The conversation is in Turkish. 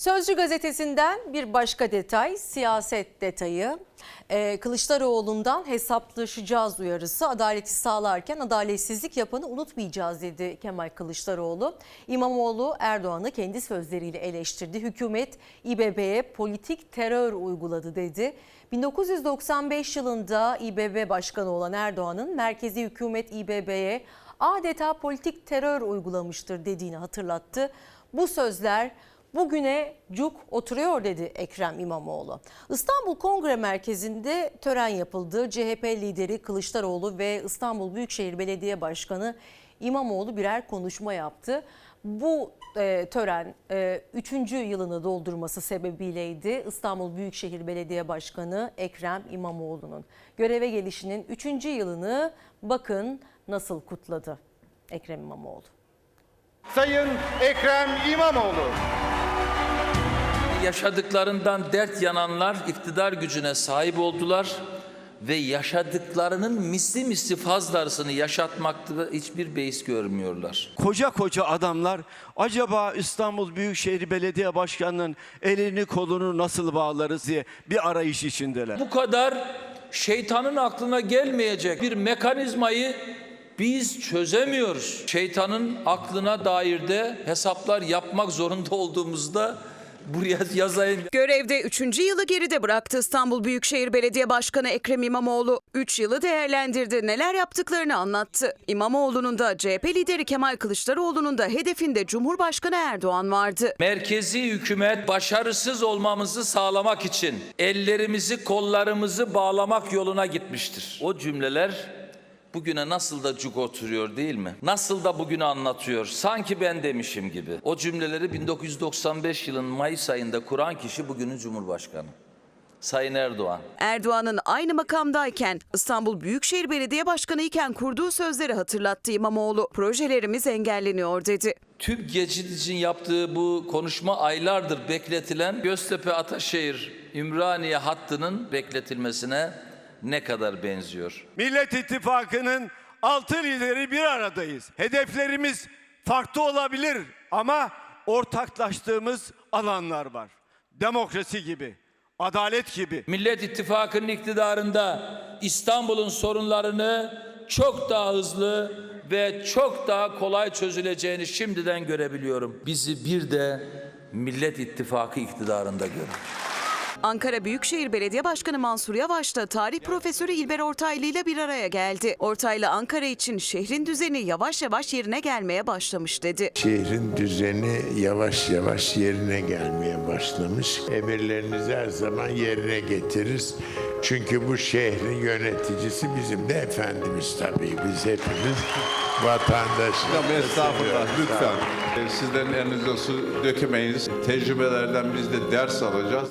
Sözcü gazetesinden bir başka detay, siyaset detayı. Ee, Kılıçdaroğlu'ndan hesaplaşacağız uyarısı adaleti sağlarken adaletsizlik yapanı unutmayacağız dedi Kemal Kılıçdaroğlu. İmamoğlu Erdoğan'ı kendi sözleriyle eleştirdi. Hükümet İBB'ye politik terör uyguladı dedi. 1995 yılında İBB Başkanı olan Erdoğan'ın merkezi hükümet İBB'ye adeta politik terör uygulamıştır dediğini hatırlattı. Bu sözler bugüne cuk oturuyor dedi Ekrem İmamoğlu. İstanbul Kongre Merkezi'nde tören yapıldı. CHP lideri Kılıçdaroğlu ve İstanbul Büyükşehir Belediye Başkanı İmamoğlu birer konuşma yaptı. Bu e, tören 3. yılını doldurması sebebiyleydi. İstanbul Büyükşehir Belediye Başkanı Ekrem İmamoğlu'nun göreve gelişinin 3. yılını bakın nasıl kutladı Ekrem İmamoğlu. Sayın Ekrem İmamoğlu. Yaşadıklarından dert yananlar iktidar gücüne sahip oldular ve yaşadıklarının misli misli fazlasını yaşatmakta hiçbir beis görmüyorlar. koca koca adamlar acaba İstanbul Büyükşehir Belediye Başkanı'nın elini kolunu nasıl bağlarız diye bir arayış içindeler. Bu kadar şeytanın aklına gelmeyecek bir mekanizmayı biz çözemiyoruz. Şeytanın aklına dair de hesaplar yapmak zorunda olduğumuzda buraya yazayım. Görevde 3. yılı geride bıraktı İstanbul Büyükşehir Belediye Başkanı Ekrem İmamoğlu. 3 yılı değerlendirdi, neler yaptıklarını anlattı. İmamoğlu'nun da CHP lideri Kemal Kılıçdaroğlu'nun da hedefinde Cumhurbaşkanı Erdoğan vardı. Merkezi hükümet başarısız olmamızı sağlamak için ellerimizi kollarımızı bağlamak yoluna gitmiştir. O cümleler bugüne nasıl da cuk oturuyor değil mi? Nasıl da bugünü anlatıyor. Sanki ben demişim gibi. O cümleleri 1995 yılın Mayıs ayında kuran kişi bugünün Cumhurbaşkanı. Sayın Erdoğan. Erdoğan'ın aynı makamdayken İstanbul Büyükşehir Belediye Başkanı iken kurduğu sözleri hatırlattı İmamoğlu. Projelerimiz engelleniyor dedi. Türk Geçidici'nin yaptığı bu konuşma aylardır bekletilen Göztepe Ataşehir Ümraniye hattının bekletilmesine ne kadar benziyor? Millet İttifakı'nın altı lideri bir aradayız. Hedeflerimiz farklı olabilir ama ortaklaştığımız alanlar var. Demokrasi gibi, adalet gibi. Millet İttifakı'nın iktidarında İstanbul'un sorunlarını çok daha hızlı ve çok daha kolay çözüleceğini şimdiden görebiliyorum. Bizi bir de Millet İttifakı iktidarında görün. Ankara Büyükşehir Belediye Başkanı Mansur Yavaş da tarih profesörü İlber Ortaylı ile bir araya geldi. Ortaylı Ankara için şehrin düzeni yavaş yavaş yerine gelmeye başlamış dedi. Şehrin düzeni yavaş yavaş yerine gelmeye başlamış. Emirlerinizi her zaman yerine getiririz. Çünkü bu şehrin yöneticisi bizim de efendimiz tabii. Biz hepimiz vatandaşız. Ama estağfurullah lütfen. Sizlerin elinize su dökemeyiz. Tecrübelerden biz de ders alacağız.